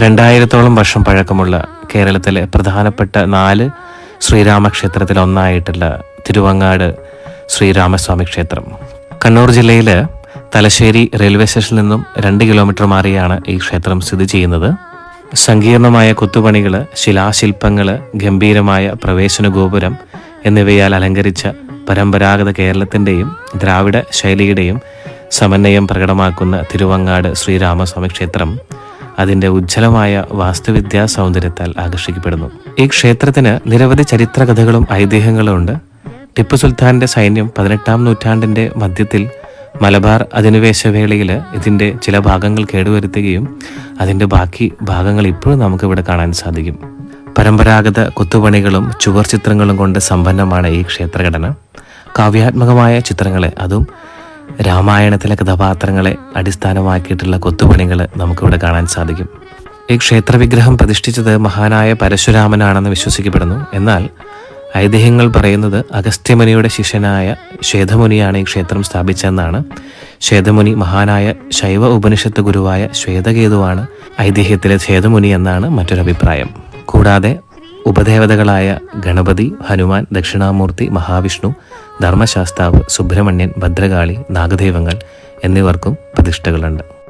രണ്ടായിരത്തോളം വർഷം പഴക്കമുള്ള കേരളത്തിലെ പ്രധാനപ്പെട്ട നാല് ശ്രീരാമക്ഷേത്രത്തിൽ ഒന്നായിട്ടുള്ള തിരുവങ്ങാട് ശ്രീരാമസ്വാമി ക്ഷേത്രം. കണ്ണൂർ ജില്ലയിലെ തലശ്ശേരി റെയിൽവേ സ്റ്റേഷനിൽ നിന്നും രണ്ട് കിലോമീറ്റർ മാറിയാണ് ഈ ക്ഷേത്രം സ്ഥിതി ചെയ്യുന്നത്. സങ്കീർണമായ കൊത്തുപണികൾ ശിലാശില്പങ്ങൾ ഗംഭീരമായ പ്രവേശന ഗോപുരം എന്നിവയാൽ അലങ്കരിച്ച പരമ്പരാഗത കേരളത്തിന്റെയും ദ്രാവിഡ ശൈലിയുടെയും സമന്വയം പ്രകടമാക്കുന്ന തിരുവങ്ങാട് ശ്രീരാമസ്വാമി ക്ഷേത്രം അതിന്റെ ഉജ്ജ്വലമായ വാസ്തുവിദ്യാ സൗന്ദര്യത്താൽ ആകർഷിക്കപ്പെടുന്നു. ഈ ക്ഷേത്രത്തിന് നിരവധി ചരിത്ര കഥകളും ഐതിഹ്യങ്ങളും ഉണ്ട്. ടിപ്പു സുൽത്താന്റെ സൈന്യം പതിനെട്ടാം നൂറ്റാണ്ടിന്റെ മധ്യത്തിൽ മലബാർ അധിനിവേശ വേളയിൽ ഇതിന്റെ ചില ഭാഗങ്ങൾ കേടുവരുത്തുകയും അതിന്റെ ബാക്കി ഭാഗങ്ങൾ ഇപ്പോഴും നമുക്കിവിടെ കാണാൻ സാധിക്കും. പരമ്പരാഗത കൊത്തുപണികളും ചുവർ ചിത്രങ്ങളും കൊണ്ട് സമ്പന്നമാണ് ഈ ക്ഷേത്രഘടന. കാവ്യാത്മകമായ ചിത്രങ്ങളെ അതും രാമായണത്തിലെ കഥാപാത്രങ്ങളെ അടിസ്ഥാനമാക്കിയിട്ടുള്ള കൊത്തുപണികൾ നമുക്കിവിടെ കാണാൻ സാധിക്കും. ഈ ക്ഷേത്രവിഗ്രഹം പ്രതിഷ്ഠിച്ചത് മഹാനായ പരശുരാമനാണെന്ന് വിശ്വസിക്കപ്പെടുന്നു. എന്നാൽ ഐതിഹ്യങ്ങൾ പറയുന്നത് അഗസ്ത്യമുനിയുടെ ശിഷ്യനായ ശ്വേതമുനിയാണ് ഈ ക്ഷേത്രം സ്ഥാപിച്ചതെന്നാണ്. ശ്വേതമുനി മഹാനായ ശൈവ ഉപനിഷത്ത് ഗുരുവായ ശ്വേതകേതുവാണ് ഐതിഹ്യത്തിലെ ശ്വേതമുനി എന്നാണ് മറ്റൊരു അഭിപ്രായം കൂടാതെ ഉപദേവതകളായ ഗണപതി ഹനുമാൻ ദക്ഷിണാമൂർത്തി മഹാവിഷ്ണു ധർമ്മശാസ്താവ് സുബ്രഹ്മണ്യൻ ഭദ്രകാളി നാഗദൈവങ്ങൾ എന്നിവർക്കും പ്രതിഷ്ഠകളുണ്ട്.